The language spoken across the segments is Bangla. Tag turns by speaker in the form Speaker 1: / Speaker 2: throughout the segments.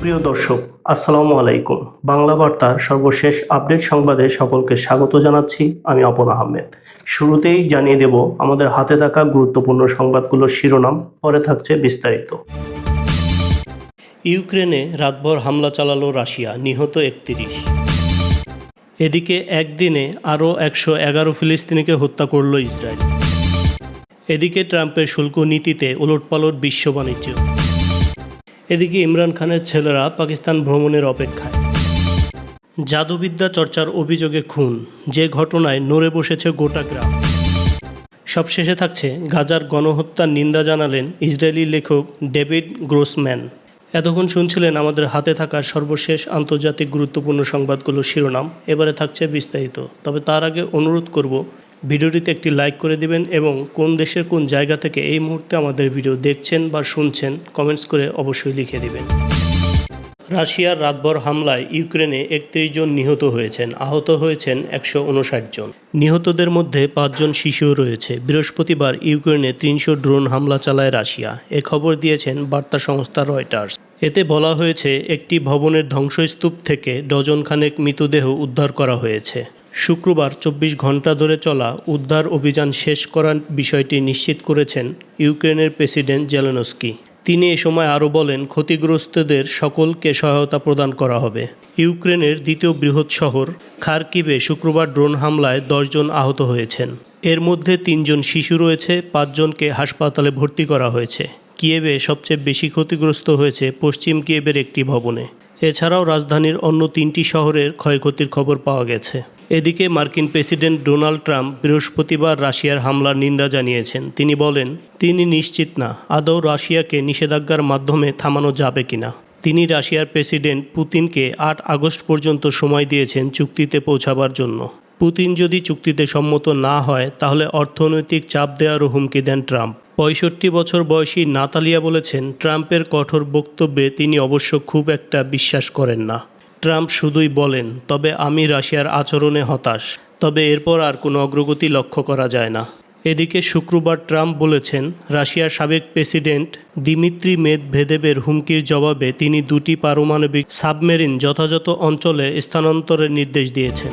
Speaker 1: সুপ্রিয় দর্শক, আসসালামু আলাইকুম। বাংলা বার্তার সর্বশেষ আপডেট সংবাদে সকলকে স্বাগত জানাচ্ছি, আমি অপন আহমেদ। শুরুতেই জানিয়ে দেব, আমাদের হাতে থাকা গুরুত্বপূর্ণ সংবাদগুলোর শিরোনাম, পরে থাকছে বিস্তারিত। ইউক্রেনে রাতভর হামলা চালালো রাশিয়া, নিহত একত্রিশ। এদিকে একদিনে আরও একশো এগারো ফিলিস্তিনিকে হত্যা করল ইসরায়েল। এদিকে ট্রাম্পের শুল্ক নীতিতে ওলটপালট বিশ্ব বাণিজ্য। এদিকে ইমরান খানের ছেলেরা পাকিস্তান ভ্রমণের অপেক্ষায়। জাদুবিদ্যা চর্চার অভিযোগে খুন, যে ঘটনায় নড়ে বসেছে গোটা গ্রাম। সবশেষে থাকছে গাজার গণহত্যার নিন্দা জানালেন ইসরায়েলি লেখক ডেভিড গ্রোসম্যান। এতক্ষণ শুনছিলেন আমাদের হাতে থাকা সর্বশেষ আন্তর্জাতিক গুরুত্বপূর্ণ সংবাদগুলোর শিরোনাম, এবারে থাকছে বিস্তারিত। তবে তার আগে অনুরোধ করব ভিডিওটিতে একটি লাইক করে দিবেন এবং কোন দেশের কোন জায়গা থেকে এই মুহূর্তে আমাদের ভিডিও দেখছেন বা শুনছেন কমেন্টস করে অবশ্যই লিখে দিবেন। রাশিয়ার রাতভর হামলায় ইউক্রেনে একত্রিশ জন নিহত হয়েছেন, আহত হয়েছেন একশো উনষাট জন। নিহতদের মধ্যে পাঁচজন শিশুও রয়েছে। বৃহস্পতিবার ইউক্রেনে তিনশো ড্রোন হামলা চালায় রাশিয়া। এ খবর দিয়েছেন বার্তা সংস্থা রয়টার্স। এতে বলা হয়েছে, একটি ভবনের ধ্বংসস্তূপ থেকে ডজন খানেক মৃতদেহ উদ্ধার করা হয়েছে। শুক্রবার চব্বিশ ঘণ্টা ধরে চলা উদ্ধার অভিযান শেষ করার বিষয়টি নিশ্চিত করেছেন ইউক্রেনের প্রেসিডেন্ট জেলেনস্কি। তিনি এ সময় আরও বলেন, ক্ষতিগ্রস্তদের সকলকে সহায়তা প্রদান করা হবে। ইউক্রেনের দ্বিতীয় বৃহৎ শহর খারকিবে শুক্রবার ড্রোন হামলায় দশজন আহত হয়েছেন। এর মধ্যে তিনজন শিশু রয়েছে, পাঁচজনকে হাসপাতালে ভর্তি করা হয়েছে। কিয়েবে সবচেয়ে বেশি ক্ষতিগ্রস্ত হয়েছে পশ্চিম কিয়েভের একটি ভবনে। এছাড়াও রাজধানীর অন্য তিনটি শহরের ক্ষয়ক্ষতির খবর পাওয়া গেছে। এদিকে মার্কিন প্রেসিডেন্ট ডোনাল্ড ট্রাম্প বৃহস্পতিবার রাশিয়ার হামলার নিন্দা জানিয়েছেন। তিনি বলেন, তিনি নিশ্চিত না, আদৌ রাশিয়াকে নিষেধাজ্ঞার মাধ্যমে থামানো যাবে কিনা। তিনি রাশিয়ার প্রেসিডেন্ট পুতিনকে আট আগস্ট পর্যন্ত সময় দিয়েছেন চুক্তিতে পৌঁছাবার জন্য। পুতিন যদি চুক্তিতে সম্মত না হয়, তাহলে অর্থনৈতিক চাপ দেওয়ারও হুমকি দেন ট্রাম্প। পঁয়ষট্টি বছর বয়সী নাতালিয়া বলেছেন, ট্রাম্পের কঠোর বক্তব্যে তিনি অবশ্য খুব একটা বিশ্বাস করেন না। ট্রাম্প শুধুই বলেন, তবে আমি রাশিয়ার আচরণে হতাশ। তবে এরপর আর কোনো অগ্রগতি লক্ষ্য করা যায় না। এদিকে শুক্রবার ট্রাম্প বলেছেন, রাশিয়ার সাবেক প্রেসিডেন্ট দিমিত্রি মেদভেদেবের হুমকির জবাবে তিনি দুটি পারমাণবিক সাবমেরিন যথাযথ অঞ্চলে স্থানান্তরের নির্দেশ দিয়েছেন।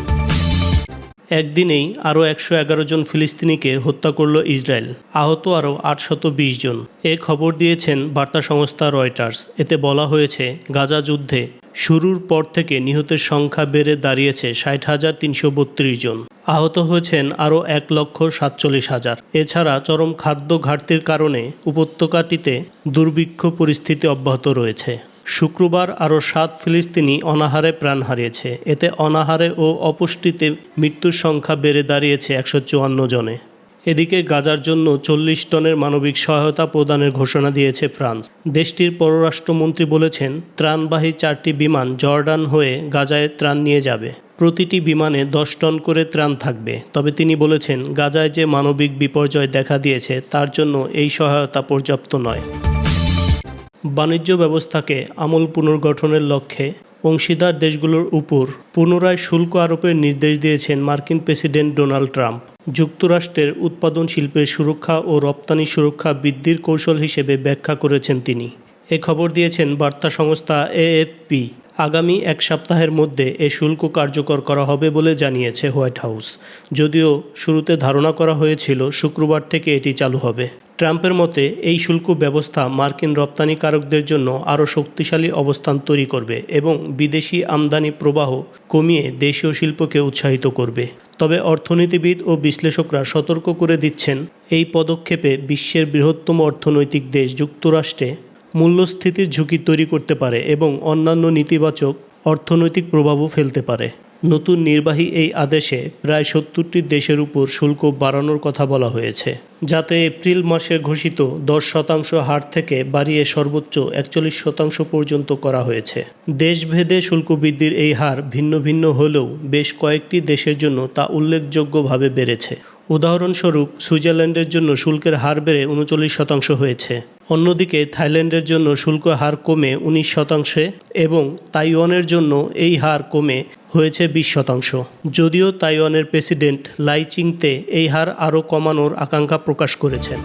Speaker 1: একদিনেই আরও একশো এগারো জন ফিলিস্তিনিকে হত্যা করল ইসরায়েল, আহত আরও আটশত বিশ জন। এ খবর দিয়েছেন বার্তা সংস্থা রয়টার্স। এতে বলা হয়েছে, গাজা যুদ্ধে শুরুর পর থেকে নিহতের সংখ্যা বেড়ে দাঁড়িয়েছে ষাট হাজার তিনশো বত্রিশ জন। আহত হয়েছেন আরও এক লক্ষ সাতচল্লিশ হাজার। এছাড়া চরম খাদ্য ঘাটতির কারণে উপত্যকাটিতে দুর্ভিক্ষ পরিস্থিতি অব্যাহত রয়েছে। শুক্রবার আরও সাত ফিলিস্তিনি অনাহারে প্রাণ হারিয়েছে। এতে অনাহারে ও অপুষ্টিতে মৃত্যুর সংখ্যা বেড়ে দাঁড়িয়েছে একশো চুয়ান্ন জনে। এদিকে গাজার জন্য চল্লিশ টনের মানবিক সহায়তা প্রদানের ঘোষণা দিয়েছে ফ্রান্স। দেশটির পররাষ্ট্রমন্ত্রী বলেছেন, ত্রাণবাহী চারটি বিমান জর্ডান হয়ে গাজায় ত্রাণ নিয়ে যাবে। প্রতিটি বিমানে দশ টন করে ত্রাণ থাকবে। তবে তিনি বলেছেন, গাজায় যে মানবিক বিপর্যয় দেখা দিয়েছে, তার জন্য এই সহায়তা পর্যাপ্ত নয়। বাণিজ্য ব্যবস্থাকে আমূল পুনর্গঠনের লক্ষ্যে অংশীদার দেশগুলোর উপর পুনরায় শুল্ক আরোপের নির্দেশ দিয়েছেন মার্কিন প্রেসিডেন্ট ডোনাল্ড ট্রাম্প। যুক্তরাষ্ট্রের উৎপাদন শিল্পের সুরক্ষা ও রপ্তানি সুরক্ষা বৃদ্ধির কৌশল হিসেবে ব্যাখ্যা করেছেন তিনি। এ খবর দিয়েছেন বার্তা সংস্থা এএফপি। আগামী এক সপ্তাহের মধ্যে এ শুল্ক কার্যকর করা হবে বলে জানিয়েছে হোয়াইট হাউস। যদিও শুরুতে ধারণা করা হয়েছিল শুক্রবার থেকে এটি চালু হবে। ট্রাম্পের মতে, এই শুল্ক ব্যবস্থা মার্কিন রপ্তানিকারকদের জন্য আরও শক্তিশালী অবস্থান তৈরি করবে এবং বিদেশি আমদানি প্রবাহ কমিয়ে দেশীয় শিল্পকে উৎসাহিত করবে। তবে অর্থনীতিবিদ ও বিশ্লেষকরা সতর্ক করে দিচ্ছেন, এই পদক্ষেপে বিশ্বের বৃহত্তম অর্থনৈতিক দেশ যুক্তরাষ্ট্রে মূল্যস্ফীতির ঝুঁকি তৈরি করতে পারে এবং অন্যান্য নেতিবাচক অর্থনৈতিক প্রভাবও ফেলতে পারে। নতুন নির্বাহী এই আদেশে প্রায় সত্তরটি দেশের উপর শুল্ক বাড়ানোর কথা বলা হয়েছে, যাতে এপ্রিল মাসে ঘোষিত দশ শতাংশ হার থেকে বাড়িয়ে সর্বোচ্চ একচল্লিশ শতাংশ পর্যন্ত করা হয়েছে। দেশভেদে শুল্ক বৃদ্ধির এই হার ভিন্ন ভিন্ন হলেও বেশ কয়েকটি দেশের জন্য তা উল্লেখযোগ্যভাবে বেড়েছে। উদাহরণস্বরূপ, সুইজারল্যান্ডের জন্য শুল্কের হার বেড়ে উনচল্লিশ শতাংশ হয়েছে। অন্যদিকে, থাইল্যান্ডের জন্য শুল্ক হার কমে উনিশ শতাংশে এবং তাইওয়ানের জন্য এই হার কমে হয়েছে বিশ শতাংশ। যদিও তাইওয়ানের প্রেসিডেন্ট লাই চিংতে এই হার আরও কমানোর আকাঙ্ক্ষা প্রকাশ করেছেন।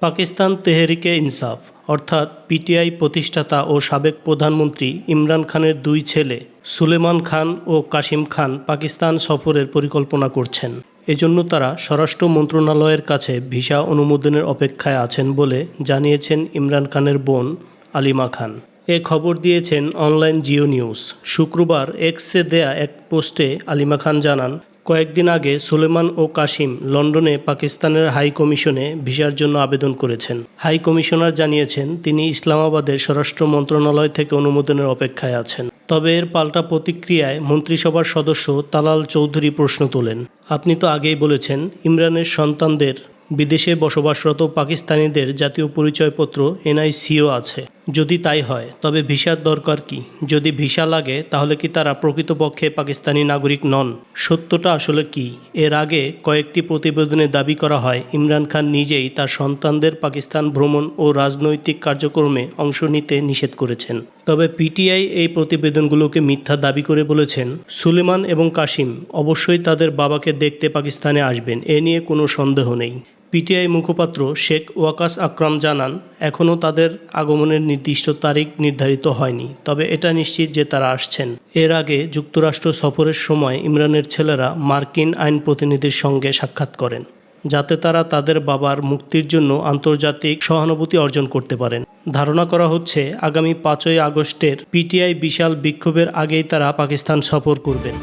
Speaker 1: পাকিস্তান তেহরিকে ইনসাফ, অর্থাৎ পিটিআই প্রতিষ্ঠাতা ও সাবেক প্রধানমন্ত্রী ইমরান খানের দুই ছেলে সুলেমান খান ও কাশিম খান পাকিস্তান সফরের পরিকল্পনা করছেন। এজন্য তারা স্বরাষ্ট্র মন্ত্রণালয়ের কাছে ভিসা অনুমোদনের অপেক্ষায় আছেন বলে জানিয়েছেন ইমরান খানের বোন আলিমা খান। এ খবর দিয়েছেন অনলাইন জিও নিউজ। শুক্রবার এক্সে দেয়া এক পোস্টে আলিমা খান জানান, কয়েকদিন আগে সুলেমান ও কাশিম লন্ডনে পাকিস্তানের হাই কমিশনে ভিসার জন্য আবেদন করেছেন। হাই কমিশনার জানিয়েছেন, তিনি ইসলামাবাদের স্বরাষ্ট্র মন্ত্রণালয় থেকে অনুমোদনের অপেক্ষায় আছেন। তবে এর পাল্টা প্রতিক্রিয়ায় মন্ত্রিসভার সদস্য তালাল চৌধুরী প্রশ্ন তোলেন। আপনি তো আগেই বলেছেন, ইমরানের সন্তানদের বিদেশে বসবাসরত পাকিস্তানিদের জাতীয় পরিচয়পত্র, এনআইসিও আছে। যদি তাই হয়, তবে ভিসার দরকার কি? যদি ভিসা লাগে, তাহলে কি তারা প্রকৃতপক্ষে পাকিস্তানি নাগরিক নন? সত্যটা আসলে কি? এর আগে কয়েকটি প্রতিবেদনে দাবি করা হয়, ইমরান খান নিজেই তার সন্তানদের পাকিস্তান ভ্রমণ ও রাজনৈতিক কার্যক্রমে অংশ নিতে নিষেধ করেছেন। তবে পিটিআই এই প্রতিবেদনগুলোকে মিথ্যা দাবি করে বলেছেন, সুলেমান এবং কাশিম অবশ্যই তাদের বাবাকে দেখতে পাকিস্তানে আসবেন, এ নিয়ে কোনো সন্দেহ নেই। পিটিআই মুখপাত্র শেখ ওয়াকাস আকরাম জানান, এখনও তাদের আগমনের নির্দিষ্ট তারিখ নির্ধারিত হয়নি, তবে এটা নিশ্চিত যে তারা আসছেন। এর আগে যুক্তরাষ্ট্র সফরের সময় ইমরানের ছেলেরা মার্কিন আইন প্রতিনিধির সঙ্গে সাক্ষাৎ করেন, যাতে তারা তাদের বাবার মুক্তির জন্য আন্তর্জাতিক সহানুভূতি অর্জন করতে পারেন। ধারণা করা হচ্ছে, আগামী পাঁচই আগস্টের পিটিআই বিশাল বিক্ষোভের আগেই তারা পাকিস্তান সফর করবেন।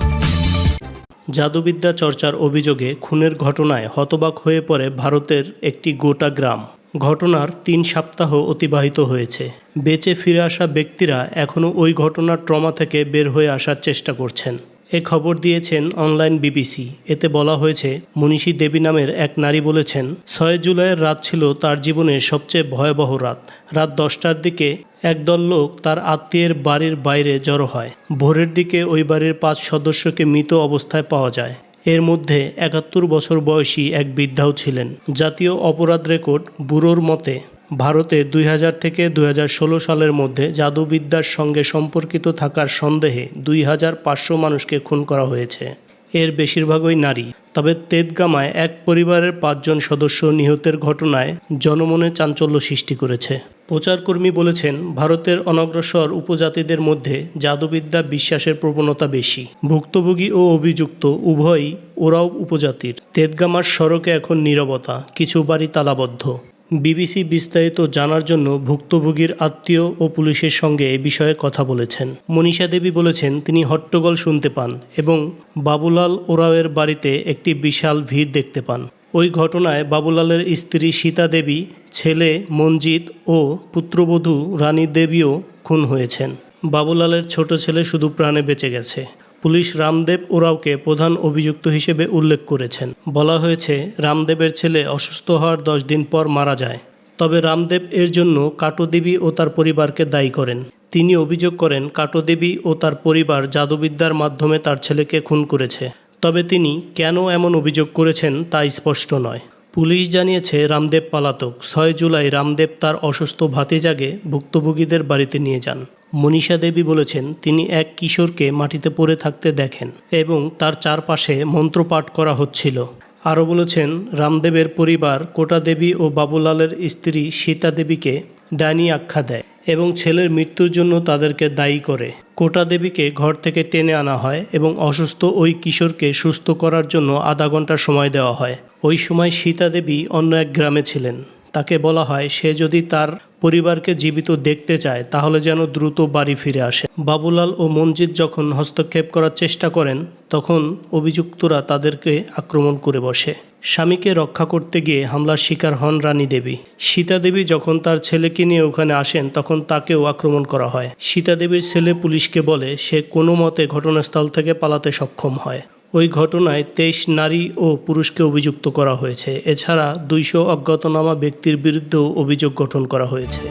Speaker 1: জাদুবিদ্যা চর্চার অভিযোগে খুনের ঘটনায় হতবাক হয়ে পড়ে ভারতের একটি গোটা গ্রাম। ঘটনার তিন সপ্তাহ অতিবাহিত হয়েছে। বেঁচে ফিরে আসা ব্যক্তিরা এখনও ওই ঘটনার ট্রমা থেকে বের হয়ে আসার চেষ্টা করছেন। এ খবর দিয়েছেন অনলাইন বিবিসি। এতে বলা হয়েছে, মনীষী দেবী নামের এক নারী বলেছেন, ছয় জুলাইয়ের রাত ছিল তার জীবনের সবচেয়ে ভয়াবহ রাত। রাত দশটার দিকে একদল লোক তার আত্মীয়ের বাড়ির বাইরে জড়ো হয়। ভোরের দিকে ওই বাড়ির পাঁচ সদস্যকে মৃত অবস্থায় পাওয়া যায়। এর মধ্যে একাত্তর বছর বয়সী এক বৃদ্ধাও ছিলেন। জাতীয় অপরাধ রেকর্ড ব্যুরোর মতে ভারতে দুই হাজার থেকে দুই হাজার ষোলো সালের মধ্যে জাদুবিদ্যার সঙ্গে সম্পর্কিত থাকার সন্দেহে দুই হাজার পাঁচশো মানুষকে খুন করা হয়েছে। এর বেশিরভাগই নারী। তবে তেদগামায় এক পরিবারের পাঁচজন সদস্য নিহতের ঘটনায় জনমনে চাঞ্চল্য সৃষ্টি করেছে। প্রচারকর্মী বলেছেন, ভারতের অনগ্রসর উপজাতিদের মধ্যে জাদুবিদ্যা বিশ্বাসের প্রবণতা বেশি। ভুক্তভোগী ও অভিযুক্ত উভয়ই ওরাও উপজাতির। তেদগামার সড়কে এখন নীরবতা, কিছু বাড়ি তালাবদ্ধ। বিবিসি বিস্তারিত জানার জন্য ভুক্তভোগীর আত্মীয় ও পুলিশের সঙ্গে এ বিষয়ে কথা বলেছেন। মনীষা দেবী বলেছেন, তিনি হট্টগোল শুনতে পান এবং বাবুলাল ওরাওয়ের বাড়িতে একটি বিশাল ভিড় দেখতে পান। ওই ঘটনায় বাবুলালের স্ত্রী সীতা দেবী, ছেলে মঞ্জিত ও পুত্রবধূ রানী দেবীও খুন হয়েছেন। বাবুলালের ছোট ছেলে শুধু প্রাণে বেঁচে গেছে। পুলিশ রামদেব ওরাওকে প্রধান অভিযুক্ত হিসেবে উল্লেখ করেছেন। বলা হয়েছে, রামদেবের ছেলে অসুস্থ হওয়ার দশ দিন পর মারা যায়। তবে রামদেব এর জন্য কাটোদেবী ও তার পরিবারকে দায়ী করেন। তিনি অভিযোগ করেন, কাটোদেবী ও তার পরিবার জাদুবিদ্যার মাধ্যমে তার ছেলেকে খুন করেছে। তবে তিনি কেন এমন অভিযোগ করেছেন তা স্পষ্ট নয়। পুলিশ জানিয়েছে, রামদেব পালাতক। ছয় জুলাই রামদেব তার অসুস্থ ভাতিজাকে ভুক্তভোগীদের বাড়িতে নিয়ে যান। মনীষা দেবী বলেছেন, তিনি এক কিশোরকে মাটিতে পড়ে থাকতে দেখেন এবং তার চারপাশে মন্ত্রপাঠ করা হচ্ছিল। আরও বলেছেন, রামদেবের পরিবার কোটা দেবী ও বাবুলালের স্ত্রী সীতা দেবীকে ডাইনি আখ্যা দেয় এবং ছেলের মৃত্যুর জন্য তাদেরকে দায়ী করে। কোটা দেবীকে ঘর থেকে টেনে আনা হয় এবং অসুস্থ ওই কিশোরকে সুস্থ করার জন্য আধা ঘণ্টা সময় দেওয়া হয়। ওই সময় সীতা দেবী অন্য এক গ্রামে ছিলেন। তাকে বলা হয়, সে যদি তার পরিবারকে জীবিত দেখতে চায়, তাহলে যেন দ্রুত বাড়ি ফিরে আসে। বাবুলাল ও মঞ্জিত যখন হস্তক্ষেপ করার চেষ্টা করেন, তখন অভিযুক্তরা তাদেরকে আক্রমণ করে বসে। স্বামীকে রক্ষা করতে গিয়ে হামলার শিকার হন রানী দেবী। সীতা দেবী যখন তার ছেলেকে নিয়ে ওখানে আসেন, তখন তাকেও আক্রমণ করা হয়। সীতা দেবীর ছেলে পুলিশকে বলে, সে কোনো মতে ঘটনাস্থল থেকে পালাতে সক্ষম হয়। ওই ঘটনায় তেইশ নারী ও পুরুষকে অভিযুক্ত করা হয়েছে। এছাড়া দুইশো অজ্ঞাতনামা ব্যক্তির বিরুদ্ধেও অভিযোগ গঠন করা হয়েছে।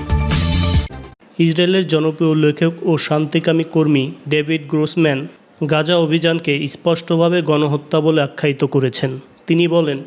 Speaker 1: ইসরায়েলের জনপ্রিয় লেখক ও শান্তিকামী কর্মী ডেভিড গ্রোসম্যান গাজা অভিযানকে স্পষ্টভাবে গণহত্যা বলে আখ্যায়িত করেছেন। তিনি বলেন,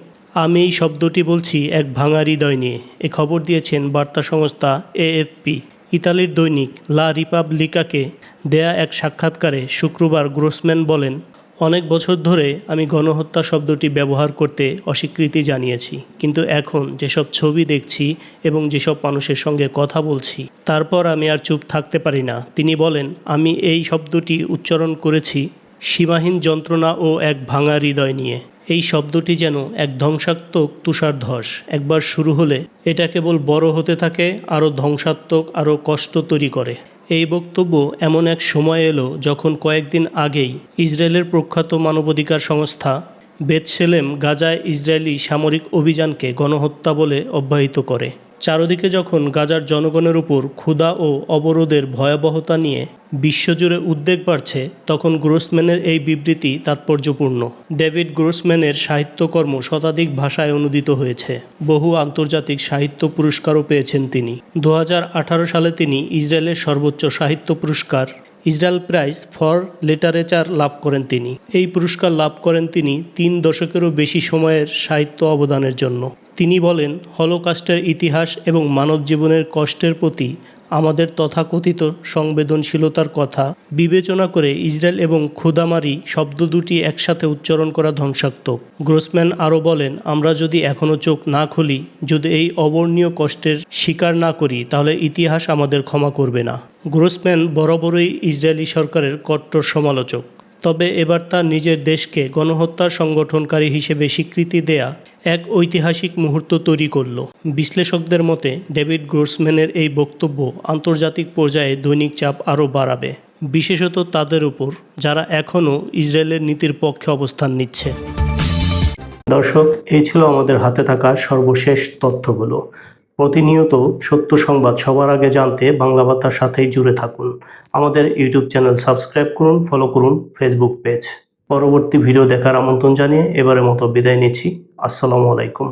Speaker 1: আমি এই শব্দটি বলছি এক ভাঙা হৃদয় নিয়ে। এ খবর দিয়েছেন বার্তা সংস্থা এএফপি। ইতালির দৈনিক লা রিপাবলিকাকে দেয়া এক সাক্ষাৎকারে শুক্রবার গ্রোসম্যান বলেন অনেক বছর ধরে আমি গণহত্যা শব্দটি ব্যবহার করতে অস্বীকৃতি জানিয়েছি, কিন্তু এখন যেসব ছবি দেখছি এবং যেসব মানুষের সঙ্গে কথা বলছি, তারপর আমি আর চুপ থাকতে পারি না। তিনি বলেন, আমি এই শব্দটি উচ্চারণ করেছি সীমাহীন যন্ত্রণা ও এক ভাঙা হৃদয় নিয়ে। এই শব্দটি যেন এক ধ্বংসাত্মক তুষার তুষারধস। একবার শুরু হলে এটা কেবল বড় হতে থাকে, আরও ধ্বংসাত্মক, আরও কষ্ট তৈরি করে। এই বক্তব্য এমন এক সময় এলো যখন কয়েকদিন আগেই ইসরায়েলের প্রখ্যাত মানবাধিকার সংস্থা বেতসেলেম গাজায় ইসরায়েলি সামরিক অভিযানকে গণহত্যা বলে অব্যাহিত করে। চারদিকে যখন গাজার জনগণের উপর ক্ষুধা ও অবরোধের ভয়াবহতা নিয়ে বিশ্বজুড়ে উদ্বেগ বাড়ছে, তখন গ্রোসম্যানের এই বিবৃতি তাৎপর্যপূর্ণ। ডেভিড গ্রোসম্যানের সাহিত্যকর্ম শতাধিক ভাষায় অনুদিত হয়েছে। বহু আন্তর্জাতিক সাহিত্য পুরস্কারও পেয়েছেন তিনি। দু হাজার আঠারো সালে তিনি ইসরায়েলের সর্বোচ্চ সাহিত্য পুরস্কার, ইসরায়েল প্রাইজ ফর লিটারেচার লাভ করেন তিনি। এই পুরস্কার লাভ করেন তিনি তিন দশকেরও বেশি সময়ের সাহিত্য অবদানের জন্য। তিনি বলেন, হলোকাস্টের ইতিহাস এবং মানব জীবনের কষ্টের প্রতি আমাদের তথাকথিত সংবেদনশীলতার কথা বিবেচনা করে ইসরায়েল এবং ক্ষুদামারি শব্দ দুটি একসাথে উচ্চারণ করা ধ্বংসাত্মক। গ্রোসম্যান আরও বলেন, আমরা যদি এখনও চোখ না খুলি, যদি এই অবর্ণীয় কষ্টের স্বীকার না করি, তাহলে ইতিহাস আমাদের ক্ষমা করবে না। গ্রোসম্যান বরাবরই ইসরায়েলি সরকারের কট্টর সমালোচক। তবে এবার তার নিজের দেশকে গণহত্যার সংগঠনকারী হিসেবে স্বীকৃতি দেয়া এক ঐতিহাসিক মুহূর্ত তৈরি করল। বিশ্লেষকদের মতে, ডেভিড গ্রোসম্যানের এই বক্তব্য আন্তর্জাতিক পর্যায়ে দৈনিক চাপ আরও বাড়াবে, বিশেষত তাদের উপর, যারা এখনও ইসরায়েলের নীতির পক্ষে অবস্থান নিচ্ছে। দর্শক, এই ছিল আমাদের হাতে থাকা সর্বশেষ তথ্যগুলো। প্রতিনিয়ত সত্য সংবাদ সবার আগে জানতে বাংলা বার্তার সাথেই জুড়ে থাকুন। আমাদের ইউটিউব চ্যানেল সাবস্ক্রাইব করুন, ফলো করুন ফেসবুক পেজ। পরবর্তী ভিডিও দেখার আমন্ত্রণ জানিয়ে এবারের মতো বিদায় নিচ্ছি। আসসালামু আলাইকুম।